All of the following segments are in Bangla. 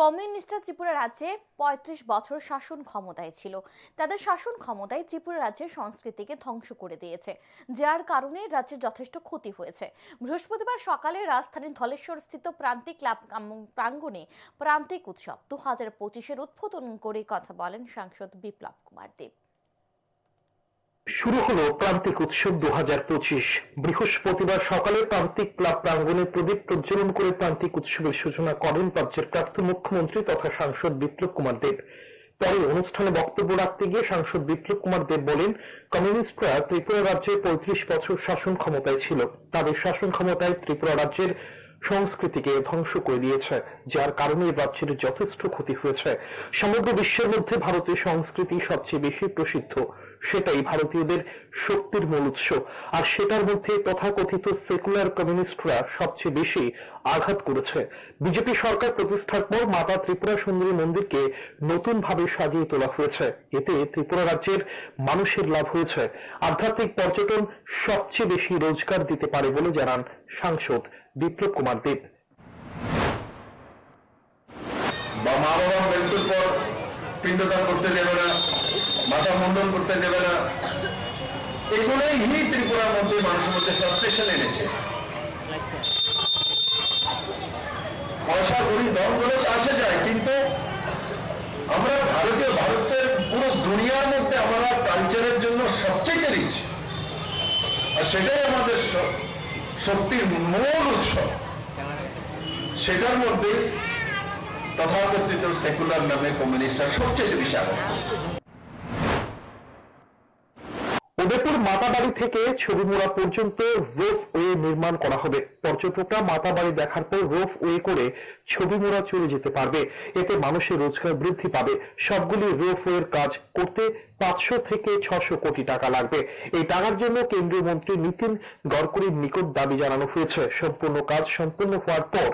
কমিউনিস্টরা ত্রিপুরা রাজ্যে পঁয়ত্রিশ বছর শাসন ক্ষমতায় ছিল। তাদের শাসন ক্ষমতায় ত্রিপুরা রাজ্যের সংস্কৃতিকে ধ্বংস করে দিয়েছে, যার কারণে রাজ্যের যথেষ্ট ক্ষতি হয়েছে। বৃহস্পতিবার সকালে রাজধানীর ধলেশ্বর স্থিত প্রান্তিক ক্লাব প্রাঙ্গণে প্রান্তিক উৎসব দু হাজার পঁচিশের উদ্বোধন করে কথা বলেন সাংসদ বিপ্লব কুমার দেব। শুরু হলো প্রান্তিক উৎসব দু হাজার পঁচিশ। বৃহস্পতিবার সকালে প্রান্তিক ক্লাব প্রাঙ্গণে প্রদীপ প্রজ্বলন করে প্রান্তিক উৎসবের সূচনা করেন রাজ্যের প্রাক্তন মুখ্যমন্ত্রী তথা সাংসদ বিপ্লব কুমার দেব। পরে অনুষ্ঠানে বক্তব্য রাখতে গিয়ে সাংসদ বিপ্লব কুমার দেব বলেন, কমিউনিস্টরা ত্রিপুরা রাজ্যে পঁয়ত্রিশ বছর শাসন ক্ষমতায় ছিল। তাদের শাসন ক্ষমতায় ত্রিপুরা রাজ্যের সংস্কৃতিকে ধ্বংস করে দিয়েছে, যার কারণে রাজ্যের যথেষ্ট ক্ষতি হয়েছে। সমগ্র বিশ্বের মধ্যে ভারতের সংস্কৃতি সবচেয়ে বেশি প্রসিদ্ধ। সেটাই ভারতীয়দের শক্তির মূল উৎস। আর সেটার মধ্যে তথাকথিত সেকুলার কমিউনিস্টরা সবচেয়ে বেশি আঘাত করেছে। বিজেপি সরকার প্রতিষ্ঠার পর মাতা ত্রিপুরা সুন্দরী মন্দিরকে নতুন ভাবে সাজিয়ে তোলা হয়েছে। এতে ত্রিপুরা রাজ্যের মানুষের লাভ হয়েছে। আধ্যাত্মিক পর্যটন সবচেয়ে বেশি রোজগার দিতে পারে বলে জানান সাংসদ বিপ্লব কুমার দেব। বা মা বাবা মৃত্যুর পর পিণ্ডদান করতে দেবে না। মাথা মুন্ডন করতে দেবে না। এগুলোই ত্রিপুরার মধ্যে মানুষের মধ্যে ফ্রাস্ট্রেশন এনেছে। পয়সা করি আসে যায়, কিন্তু আমরা ভারতীয়, ভারতের পুরো দুনিয়ার মধ্যে আমরা কালচারের জন্য সবচেয়ে রিচ আর সেটাই আমাদের শক্তির মূল উৎস। সেটার মধ্যে তথাকথিত সেকুলার নামে কমিউনিস্টরা সবচেয়ে বেশি করেছে। উদয়পুর মাতাবাড়ি থেকে ছবিমুড়া পর্যন্ত রোপ ওয়ে নির্মাণ করা হবে। পর্যটকরা মাতাবাড়ি দেখার পর রোপ ওয়ে করে ছবিমুড়া চলে যেতে পারবে। এতে মানুষের রোজগার বৃদ্ধি পাবে। সবগুলি রোপ ওয়ের কাজ করতে পাঁচশো থেকে ছশো কোটি টাকা লাগবে। এই টাকার জন্য কেন্দ্রীয় মন্ত্রী নীতিন গডকরির নিকট দাবি জানানো হয়েছে। সম্পূর্ণ কাজ সম্পূর্ণ হওয়ার পর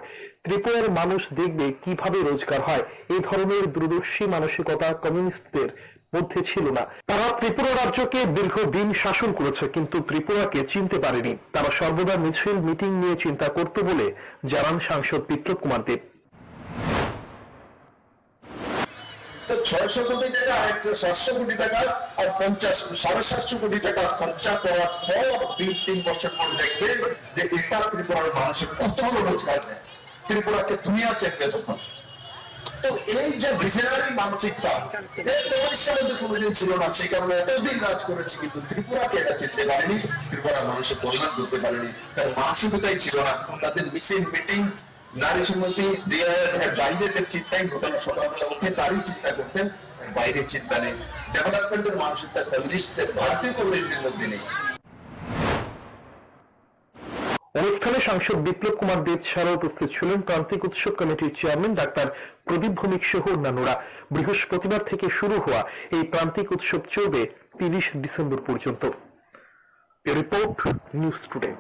ত্রিপুরার মানুষ দেখবে কীভাবে রোজগার হয়। এই ধরনের দূরদর্শী মানসিকতা কমিউনিস্টদের মধ্যে ছিল না। তারা ত্রিপুরা রাজ্যকে দীর্ঘদিন শাসন করেছে, কিন্তু ত্রিপুরাকে চিনতে পারেনি। তারা সর্বদা মিছিল, মিটিং নিয়ে চিন্তা করতে বলে জানান সাংসদ বিপ্লব কুমার দেব। ছয়শো কোটি টাকা সাতশো কোটি টাকা আর পঞ্চাশ, সাড়ে সাতশো কোটি টাকা খরচা করার পর দুই তিন বছর পর দেখবে যে এটা ত্রিপুরার মানুষের কত রোজগার দেয় ত্রিপুরাকে দুনিয়া চেপবে তখন তো এই যে মানসিকতা এর তোমার কোনোদিন ছিল না সেই কারণে এতদিন রাজ করেছে কিন্তু ত্রিপুরাকে এটা চিনতে পারেনি, ত্রিপুরার মানুষের কল্যাণ করতে পারেনি, তার মানসিকতাই ছিল না। তাদের মিসিং মিটিং, নারী সম্মতি দিয়ে বাইরেদের চিন্তাই ঘটনা সকালবেলা উঠে তারই চিন্তা করতেন বাইরের চিন্তা নেই। ডেভেলপমেন্টের মানসিকতা কমিউনিস্টদের ভারতীয় কমিউনিস্টের মধ্যে নেই। অনুষ্ঠানে সাংসদ বিপ্লব কুমার দেব ছাড়াও উপস্থিত ছিলেন প্রান্তিক উৎসব কমিটির চেয়ারম্যান ডাক্তার প্রদীপ ভৌমিক সহ অন্যান্যরা। বৃহস্পতিবার থেকে শুরু হওয়া এই প্রান্তিক উৎসব চলবে তিরিশ ডিসেম্বর পর্যন্ত। Report news today.